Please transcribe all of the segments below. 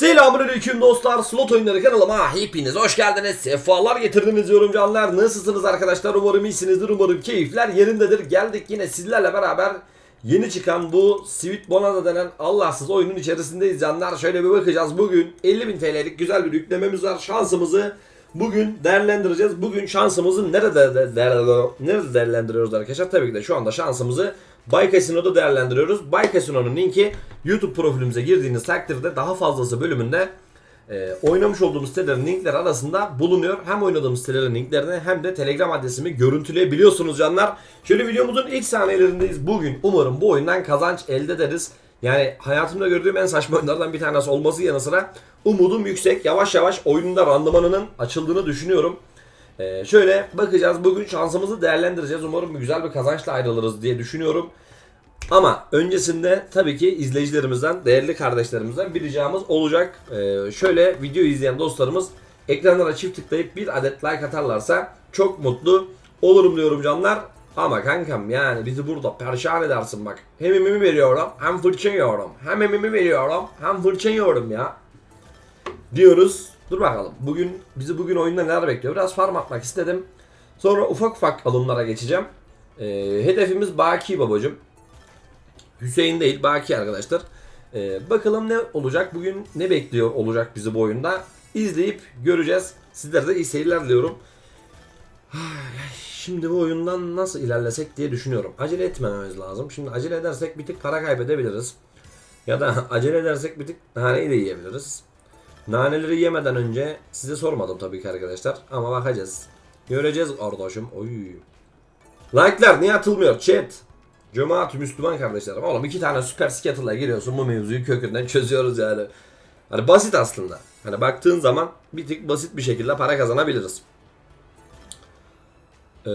Selamünaleyküm dostlar. Slot oyunları kanalıma hepiniz hoş geldiniz. Sefalar getirdiniz yorumcanlar. Nasılsınız arkadaşlar? Umarım iyisinizdir. Umarım keyifler yerindedir. Geldik yine sizlerle beraber yeni çıkan bu Sweet Bonanza denen Allahsız oyunun içerisindeyiz canlar. Şöyle bir bakacağız. Bugün 50.000 TL'lik güzel bir yüklememiz var. Şansımızı bugün değerlendireceğiz. Bugün şansımızı nerede de- de- nerede değerlendiriyoruz arkadaşlar? Tabii ki de şu anda şansımızı Bay Casino'da değerlendiriyoruz. Bay Casino'nun linki YouTube profilimize girdiğiniz takdirde daha fazlası bölümünde e, oynamış olduğumuz sitelerin linkleri arasında bulunuyor. Hem oynadığımız sitelerin linklerini hem de Telegram adresimi görüntüleyebiliyorsunuz canlar. Şöyle videomuzun ilk saniyelerindeyiz. Bugün umarım bu oyundan kazanç elde ederiz. Yani hayatımda gördüğüm en saçma oyunlardan bir tanesi olması yanı sıra umudum yüksek. Yavaş yavaş oyunda randımanının açıldığını düşünüyorum. Ee, şöyle bakacağız. Bugün şansımızı değerlendireceğiz. Umarım güzel bir kazançla ayrılırız diye düşünüyorum. Ama öncesinde tabii ki izleyicilerimizden, değerli kardeşlerimizden bir ricamız olacak. Ee, şöyle video izleyen dostlarımız ekranlara çift tıklayıp bir adet like atarlarsa çok mutlu olurum diyorum canlar. Ama kankam yani bizi burada perişan edersin bak. Hem emimi veriyorum hem fırça yiyorum. Hem emimi veriyorum hem fırça yiyorum ya diyoruz. Dur bakalım. Bugün bizi bugün oyunda neler bekliyor? Biraz farm atmak istedim. Sonra ufak ufak alımlara geçeceğim. Ee, hedefimiz Baki babacım. Hüseyin değil Baki arkadaşlar. Ee, bakalım ne olacak? Bugün ne bekliyor olacak bizi bu oyunda? İzleyip göreceğiz. Sizlere de iyi seyirler diliyorum. Şimdi bu oyundan nasıl ilerlesek diye düşünüyorum. Acele etmememiz lazım. Şimdi acele edersek bir tık para kaybedebiliriz. Ya da acele edersek bir tık naneyi de yiyebiliriz. Naneleri yemeden önce size sormadım tabii ki arkadaşlar. Ama bakacağız. Göreceğiz kardeşim. Oy. Like'lar niye atılmıyor? Chat. Cemaat Müslüman kardeşlerim. Oğlum iki tane süper skittle'la giriyorsun bu mevzuyu kökünden çözüyoruz yani. Hani basit aslında. Hani baktığın zaman bir tık basit bir şekilde para kazanabiliriz. Ee,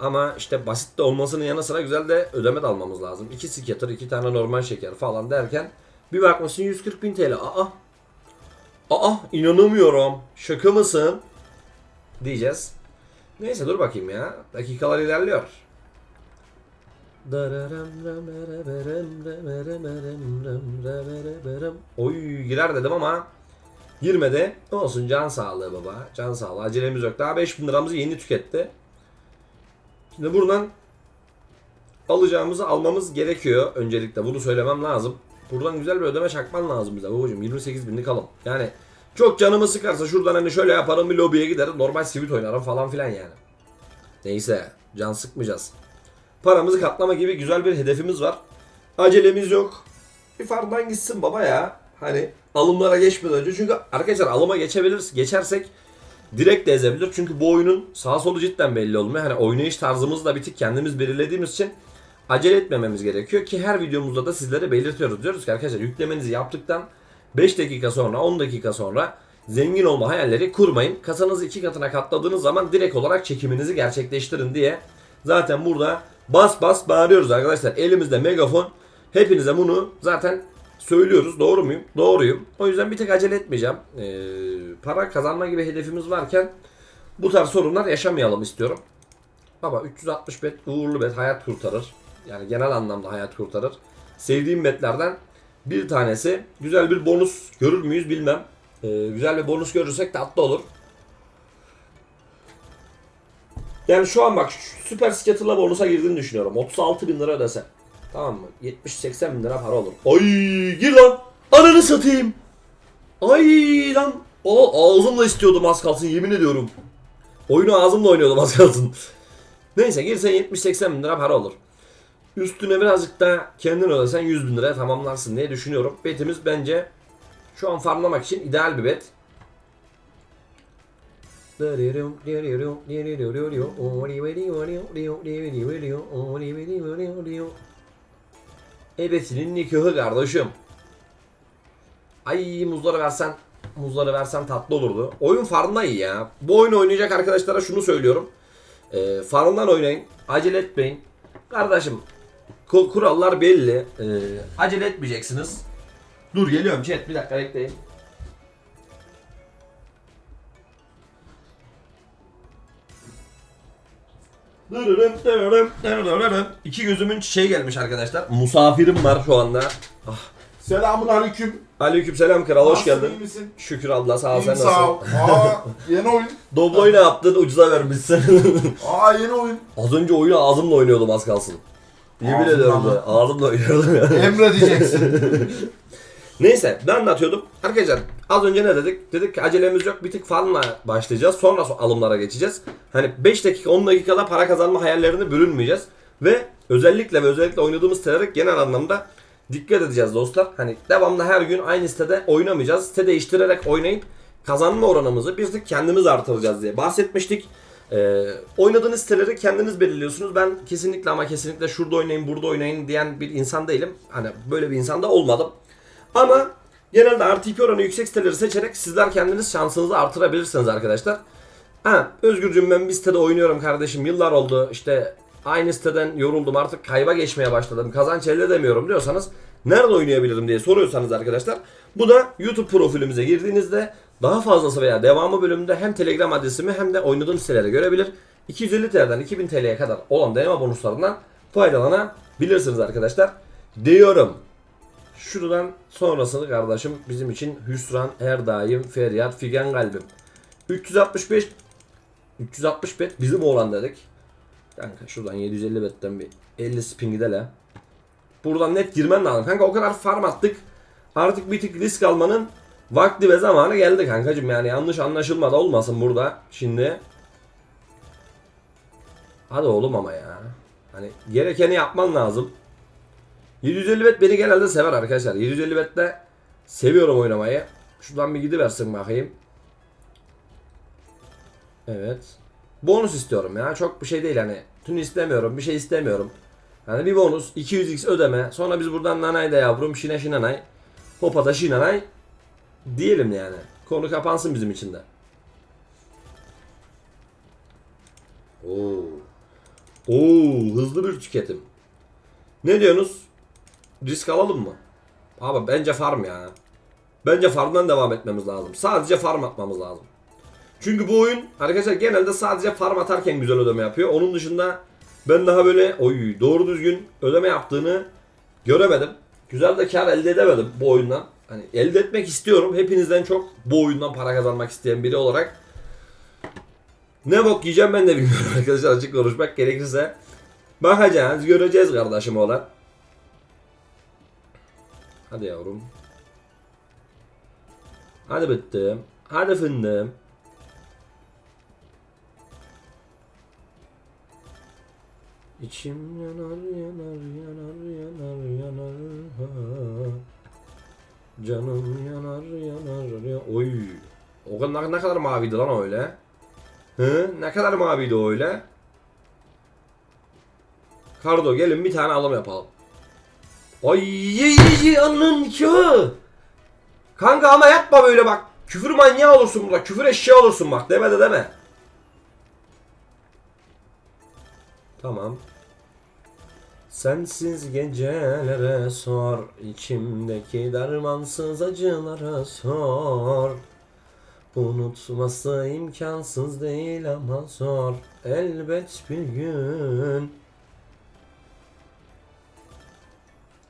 ama işte basit de olmasının yanı sıra güzel de ödeme de almamız lazım. İki skitter, iki tane normal şeker falan derken bir bakmışsın 140 bin TL. Aa Aa inanamıyorum. Şaka mısın? Diyeceğiz. Neyse dur bakayım ya. Dakikalar ilerliyor. Oy girer dedim ama girmedi. Olsun can sağlığı baba. Can sağlığı. Acelemiz yok. Daha 5000 liramızı yeni tüketti. Şimdi buradan alacağımızı almamız gerekiyor. Öncelikle bunu söylemem lazım. Buradan güzel bir ödeme çakman lazım bize babacım. 28 binlik alım. Yani çok canımı sıkarsa şuradan hani şöyle yaparım bir lobiye giderim. Normal sivit oynarım falan filan yani. Neyse can sıkmayacağız. Paramızı katlama gibi güzel bir hedefimiz var. Acelemiz yok. Bir fardan gitsin baba ya. Hani alımlara geçmeden önce. Çünkü arkadaşlar alıma geçebiliriz. Geçersek direkt de ezebilir. Çünkü bu oyunun sağ solu cidden belli olmuyor. Hani oynayış tarzımızı da bir tık kendimiz belirlediğimiz için acele etmememiz gerekiyor ki her videomuzda da sizlere belirtiyoruz. Diyoruz ki arkadaşlar yüklemenizi yaptıktan 5 dakika sonra 10 dakika sonra zengin olma hayalleri kurmayın. Kasanızı iki katına katladığınız zaman direkt olarak çekiminizi gerçekleştirin diye zaten burada bas bas bağırıyoruz arkadaşlar. Elimizde megafon. Hepinize bunu zaten söylüyoruz. Doğru muyum? Doğruyum. O yüzden bir tek acele etmeyeceğim. Ee, para kazanma gibi hedefimiz varken bu tarz sorunlar yaşamayalım istiyorum. Baba 360 bet uğurlu bet hayat kurtarır. Yani genel anlamda hayat kurtarır. Sevdiğim betlerden bir tanesi. Güzel bir bonus görür müyüz bilmem. Ee, güzel bir bonus görürsek tatlı olur. Yani şu an bak süper skittle'la bonusa girdiğini düşünüyorum. 36 bin lira ödese. Tamam mı? 70-80 bin lira para olur. Ay gir lan. Ananı satayım. Ay lan. O ağzımla istiyordum az kalsın yemin ediyorum. Oyunu ağzımla oynuyordum az kalsın. Neyse girsen 70-80 bin lira para olur. Üstüne birazcık da kendin ödesen 100 bin liraya tamamlarsın diye düşünüyorum. Betimiz bence şu an farmlamak için ideal bir bet. Ebesinin nikahı kardeşim. Ay muzları versen muzları versen tatlı olurdu. Oyun farmda iyi ya. Bu oyunu oynayacak arkadaşlara şunu söylüyorum. E, farmdan oynayın. Acele etmeyin. Kardeşim kurallar belli. E, acele etmeyeceksiniz. Dur geliyorum chat bir dakika bekleyin. İki gözümün çiçeği gelmiş arkadaşlar. Misafirim var şu anda. Ah, Selamun aleyküm. Aleykümselam kral hoş Nasılsın, geldin. iyi misin? Şükür Allah sağ ol İyiyim sen sağ ol. nasılsın? Aa yeni oyun. Doblo'yu ne yaptın ucuza vermişsin. Aa yeni oyun. az önce oyunu ağzımla oynuyordum az kalsın. Yemin ediyorum mı? da ağzımla oynuyordum ya. Emre diyeceksin. Neyse ben anlatıyordum. Arkadaşlar az önce ne dedik? Dedik ki acelemiz yok bir tık farmla başlayacağız. Sonra so- alımlara geçeceğiz. Hani 5 dakika 10 dakikada para kazanma hayallerini bürünmeyeceğiz. Ve özellikle ve özellikle oynadığımız sitelere genel anlamda dikkat edeceğiz dostlar. Hani devamlı her gün aynı sitede oynamayacağız. Site değiştirerek oynayıp kazanma oranımızı bir tık kendimiz artıracağız diye bahsetmiştik. Ee, oynadığınız siteleri kendiniz belirliyorsunuz. Ben kesinlikle ama kesinlikle şurada oynayın, burada oynayın diyen bir insan değilim. Hani böyle bir insan da olmadım. Ama genelde RTP oranı yüksek siteleri seçerek sizler kendiniz şansınızı artırabilirsiniz arkadaşlar. Ha, Özgürcüm ben bir sitede oynuyorum kardeşim. Yıllar oldu işte aynı siteden yoruldum artık kayba geçmeye başladım. Kazanç elde edemiyorum diyorsanız nerede oynayabilirim diye soruyorsanız arkadaşlar. Bu da YouTube profilimize girdiğinizde daha fazlası veya devamı bölümünde hem Telegram adresimi hem de oynadığım siteleri görebilir. 250 TL'den 2000 TL'ye kadar olan deneme bonuslarından faydalanabilirsiniz arkadaşlar. Diyorum. Şuradan sonrasını kardeşim bizim için hüsran her daim feryat figan kalbim. 365 360 bet bizim oğlan dedik. Kanka şuradan 750 betten bir 50 spin gidelim. Buradan net girmen lazım. Kanka o kadar farm attık. Artık bir tık risk almanın vakti ve zamanı geldi kankacım. Yani yanlış anlaşılma da olmasın burada. Şimdi Hadi oğlum ama ya. Hani gerekeni yapman lazım. 750 bet beni genelde sever arkadaşlar. 750 bette seviyorum oynamayı. Şuradan bir gidiversin bakayım. Evet. Bonus istiyorum ya. Çok bir şey değil hani. Tüm istemiyorum. Bir şey istemiyorum. Yani bir bonus 200x ödeme. Sonra biz buradan nanay da yavrum şine şinanay. Hopa da şinanay. Diyelim yani. Konu kapansın bizim için de. Oo. Oo, hızlı bir tüketim. Ne diyorsunuz? Risk alalım mı? Abi bence farm ya. Bence farmdan devam etmemiz lazım. Sadece farm atmamız lazım. Çünkü bu oyun arkadaşlar genelde sadece farm atarken güzel ödeme yapıyor. Onun dışında ben daha böyle oy doğru düzgün ödeme yaptığını göremedim. Güzel de kar elde edemedim bu oyundan. Hani elde etmek istiyorum. Hepinizden çok bu oyundan para kazanmak isteyen biri olarak. Ne bok yiyeceğim ben de bilmiyorum arkadaşlar açık konuşmak gerekirse. Bakacağız, göreceğiz kardeşim olan. Hadi yavrum. Hadi bittim. Hadi fındım. İçim yanar yanar yanar yanar yanar. Canım yanar yanar ya. Oy. O kadar ne kadar maviydi lan öyle? Hı? Ne kadar maviydi öyle? Kardo gelin bir tane alım yapalım. Ay ye ye ye anın ki. Kanka ama yapma böyle bak. Küfür manyağı olursun burada. Küfür eşeği olursun bak. Deme de deme. Tamam. Sensiz gecelere sor, içimdeki dermansız acılara sor. Unutması imkansız değil ama zor, elbet bir gün.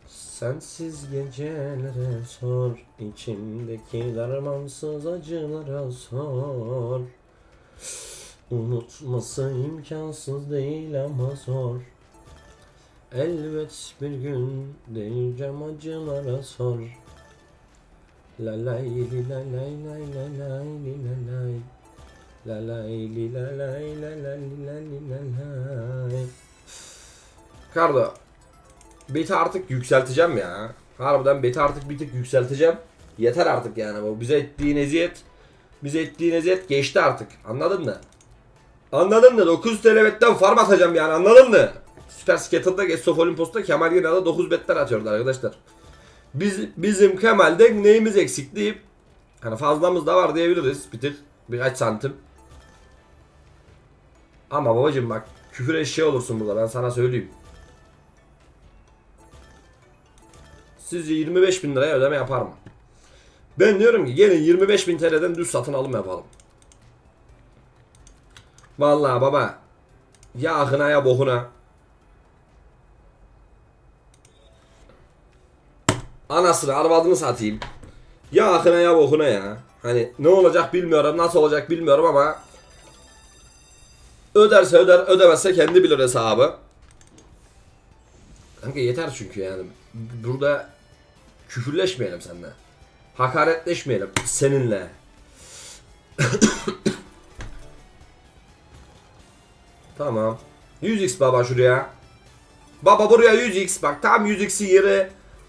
Sensiz gecelere sor, içimdeki dermansız acılara sor. Unutması imkansız değil ama zor. Elbet bir gün diyeceğim acılara sor. La lay li la lay lay la lay li la lay. La lay li la lay la la li la la lay. Kardo. Beti artık yükselteceğim ya. Harbiden beti artık bir tık yükselteceğim. Yeter artık yani bu. Bize ettiğin eziyet. Bize ettiğin eziyet geçti artık. Anladın mı? Anladın mı? 9 TL betten farm atacağım yani anladın mı? Süper Skater'da Gestof Olimpos'ta Kemal Genel'de 9 betten atıyordu arkadaşlar. Biz, bizim Kemal'de neyimiz eksik deyip hani fazlamız da var diyebiliriz bir tık birkaç santim. Ama babacım bak küfür eşeği olursun burada ben sana söyleyeyim. Sizce 25 bin liraya ödeme yapar mı? Ben diyorum ki gelin 25 bin TL'den düz satın alım yapalım. Vallahi baba. Ya ahına ya bokuna. Anasını arvadını satayım. Ya akına ya bokuna ya. Hani ne olacak bilmiyorum nasıl olacak bilmiyorum ama Öderse öder ödemezse kendi bilir hesabı. Kanka yeter çünkü yani. Burada küfürleşmeyelim seninle. Hakaretleşmeyelim seninle. tamam. 100x baba şuraya. Baba buraya 100x bak tam 100x'in yeri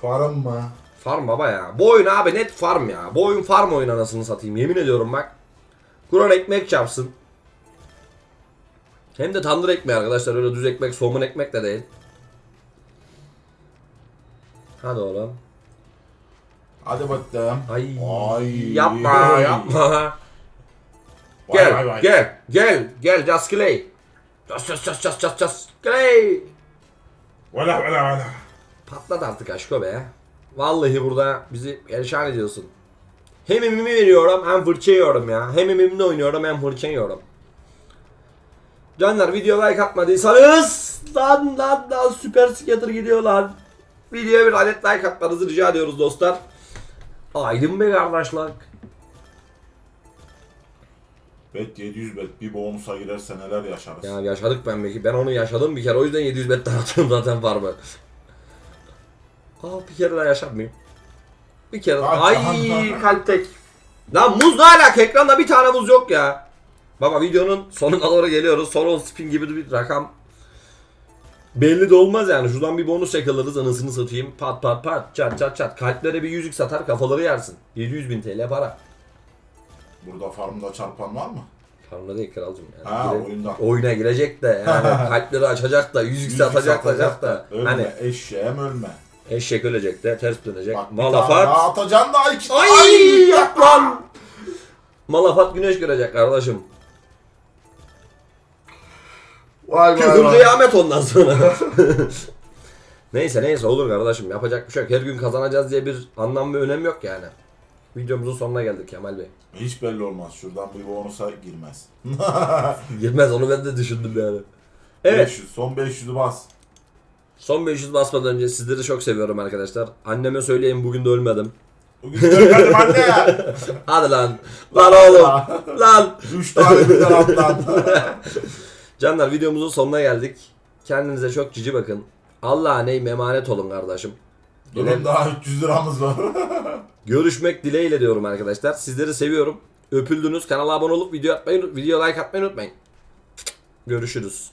Farım mı? Farm baba ya bu oyun abi net farm ya Bu oyun farm oyun anasını satayım yemin ediyorum bak Kur'an ekmek çarpsın Hem de tandır ekmeği arkadaşlar öyle düz ekmek somun ekmek de değil Hadi oğlum Hadi bakalım. Ay, Ay. yapma yapma. Vay gel vay vay. gel gel gel just clay. Just just just just just just clay. Valla valla valla. Patlat artık aşko be. Vallahi burada bizi perişan ediyorsun. Hem emimi veriyorum hem fırça yiyorum ya. Hem emimle oynuyorum hem fırça yiyorum. Canlar video like atmadıysanız lan lan lan süper skater gidiyor lan. Videoya bir adet like atmanızı rica ediyoruz dostlar. Aydın be kardeşler. Bet 700 bet bir bonusa girerse neler yaşarız. Ya yaşadık ben belki. Ben onu yaşadım bir kere. O yüzden 700 betten atıyorum zaten farmı. Aa bir kere daha yaşar mıyım? Bir kere daha. Ay, Ay kalp tek. Lan muz ne alaka? Ekranda bir tane muz yok ya. Baba videonun sonuna doğru geliyoruz. Son 10 spin gibi bir rakam. Belli de olmaz yani. Şuradan bir bonus yakalarız anasını satayım. Pat pat pat çat çat çat. Kalplere bir yüzük satar kafaları yersin. 700 bin TL para. Burada farmda çarpan var mı? Farmda değil kralcım yani. Ha, Gire- oyunda. Oyuna girecek de yani kalpleri açacak da yüzük Yüzük satacak da. Ölme Hani eşeğim ölme. Eşek ölecek de ters dönecek. Bak Malafat. daha atacaksın da iki Ay yap lan. Malafat güneş görecek kardeşim. Vay vay Küfür vay. kıyamet ondan sonra. neyse neyse olur kardeşim yapacak bir şey yok. Her gün kazanacağız diye bir anlam ve önem yok yani. Videomuzun sonuna geldik Kemal Bey. Hiç belli olmaz. Şuradan bir bonusa girmez. Girmez onu ben de düşündüm yani. Evet. 500, son 500'ü bas. Son 500 basmadan önce sizleri çok seviyorum arkadaşlar. Anneme söyleyeyim bugün de ölmedim. Bugün görmedim anne. Hadi lan. Lan oğlum. lan. 3 tane bir taraftan. Canlar videomuzun sonuna geldik. Kendinize çok cici bakın. Allah'a neyim emanet olun kardeşim. Benim daha 300 liramız var. Görüşmek dileğiyle diyorum arkadaşlar. Sizleri seviyorum. Öpüldünüz. Kanala abone olup video atmayı, video like atmayı unutmayın. Görüşürüz.